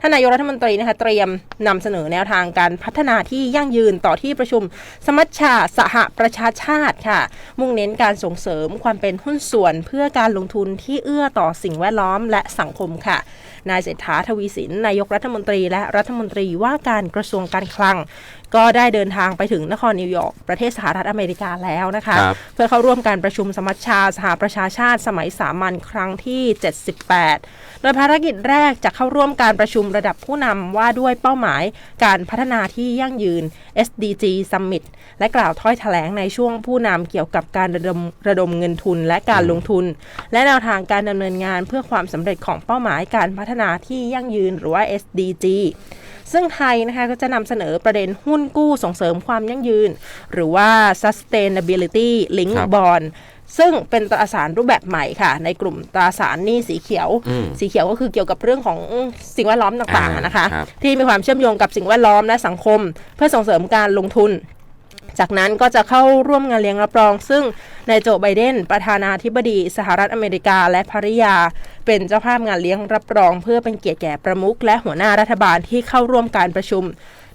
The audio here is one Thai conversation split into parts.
ท่านนายกรัฐมนตรีนะคะเตรียมนำเสนอแนวทางการพัฒนาที่ยั่งยืนต่อที่ประชุมสมัชชาสหประชาชาติค่ะ มุ่งเน้นการส่งเสริมความเป็นหุ้นส่วนเพื่อการลงทุนที่เอื้อต่อสิ่งแวดล้อมและสังคมค่ะ นายเศรษฐาทวีสินนายกรัฐมนตรีและรัฐมนตรีว่าการกระทรวงการคลัง ก็ได้เดินทางไปถึงนครนิวยอร์กประเทศสหรัฐอเมริกาแล้วนะคะครับเพื่อเข้าร่วมการประชุมสมัชชาสหประชาชาติสมัยสามัญครั้งที่ 78 โดยภารกิจแรกจะเข้าร่วมการประชุมระดับผู้นำว่าด้วยเป้าหมายการพัฒนาที่ยั่งยืน SDG Summit และกล่าวถ้อยแถลงในช่วงผู้นำเกี่ยวกับการระดมระดมเงินทุนและการลงทุน และแนวทางการดำเนินงานเพื่อความสำเร็จของเป้าหมายการพัฒนาที่ยั่งยืนหรือว่า SDG ซึ่งไทยนะคะก็จะนำเสนอประเด็นหุ้นกู้ส่งเสริมความยั่งยืน หรือว่า sustainability link ครับ bond ซึ่งเป็นตราสารรูปแบบใหม่ค่ะ ในกลุ่มตราสารหนี้สีเขียวอืมสีเขียวก็คือเกี่ยวกับเรื่องของสิ่งแวดล้อมต่างอ่าๆนะคะครับที่มีความเชื่อมโยงกับสิ่งแวดล้อมและสังคม เพื่อส่งเสริมการลงทุน จากนั้นก็จะเข้าร่วมงานเลี้ยงรับรอง ซึ่งนายโจไบเดน ประธานาธิบดีสหรัฐอเมริกาและภริยา เป็นเจ้าภาพงานเลี้ยงรับรอง เพื่อเป็นเกียรติแก่ประมุขและหัวหน้ารัฐบาลที่เข้าร่วมการประชุม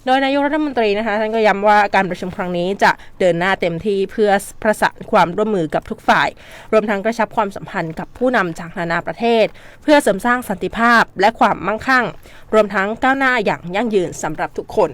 โดยนายกรัฐมนตรีนะคะท่านก็ย้ำว่าการประชุมครั้งนี้จะเดินหน้าเต็มที่เพื่อประสานความร่วมมือกับทุกฝ่าย รวมทั้งกระชับความสัมพันธ์กับผู้นำจากนานาประเทศ เพื่อเสริมสร้างสันติภาพและความมั่งคั่ง รวมทั้งก้าวหน้าอย่างยั่งยืนสำหรับทุกคน